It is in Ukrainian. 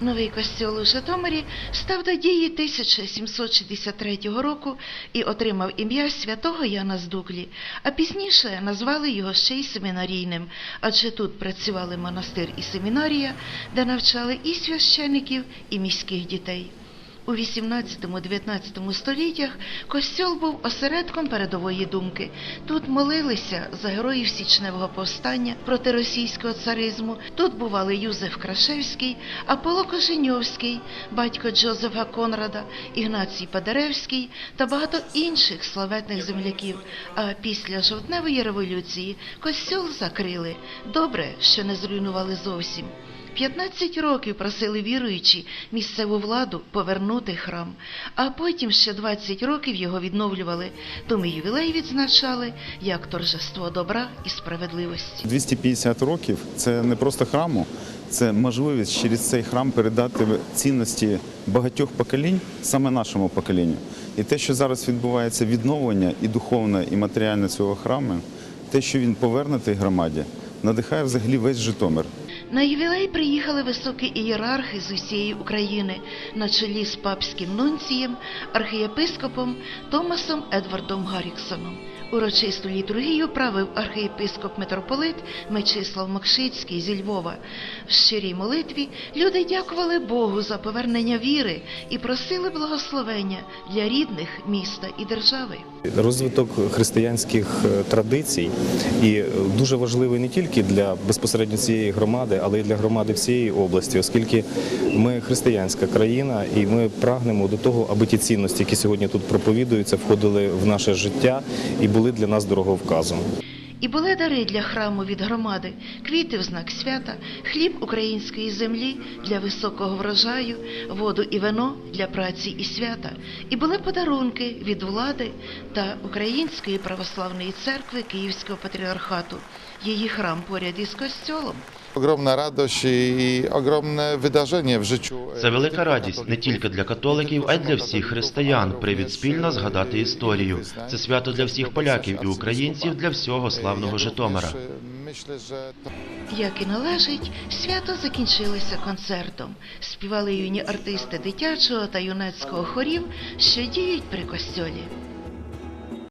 Новий костьол у Житомирі став до дії 1763 року і отримав ім'я святого Яна з Дуклі, а пізніше назвали його ще й семінарійним, адже тут працювали монастир і семінарія, де навчали і священиків, і міських дітей. У 18-19 століттях костьол був осередком передової думки. Тут молилися за героїв січневого повстання проти російського царизму. Тут бували Юзеф Крашевський, Аполло Коженьовський, батько Джозефа Конрада, Ігнацій Падеревський та багато інших славетних земляків. А після жовтневої революції костьол закрили. Добре, що не зруйнували зовсім. 15 років просили віруючі місцеву владу повернути храм, а потім ще 20 років його відновлювали, тому ювілей відзначали як торжество добра і справедливості. 250 років це не просто храму, це можливість через цей храм передати цінності багатьох поколінь саме нашому поколінню. І те, що зараз відбувається відновлення і духовне, і матеріальне цього храму, те, що він повернутий громаді, надихає взагалі весь Житомир. На ювілей приїхали високі ієрархи з усієї України на чолі з папським нунцієм, архієпископом Томасом Едвардом Гарріксоном. Урочисту літургію правив архієпископ митрополит Мечислав Макшицький зі Львова. В щирій молитві люди дякували Богу за повернення віри і просили благословення для рідних міста і держави. Розвиток християнських е, традицій і е, дуже важливий не тільки для безпосередньо цієї громади, але й для громади всієї області, оскільки ми християнська країна, і ми прагнемо до того, аби ті цінності, які сьогодні тут проповідуються, входили в наше життя і були для нас дороговказом. І були дари для храму від громади, квіти в знак свята, хліб української землі для високого врожаю, воду і вино для праці і свята. І були подарунки від влади та Української православної церкви Київського патріархату. Її храм поряд із костьолом. Ogromna radość i ogromne wydarzenie w życiu. Це велика радість не тільки для католиків, а й для всіх християн. Привід спільно згадати історію. Це свято для всіх поляків і українців, для всього славного Житомира. Як і належить, свято закінчилося концертом. Співали юні артисти дитячого та юнацького хорів, що діють при костьолі.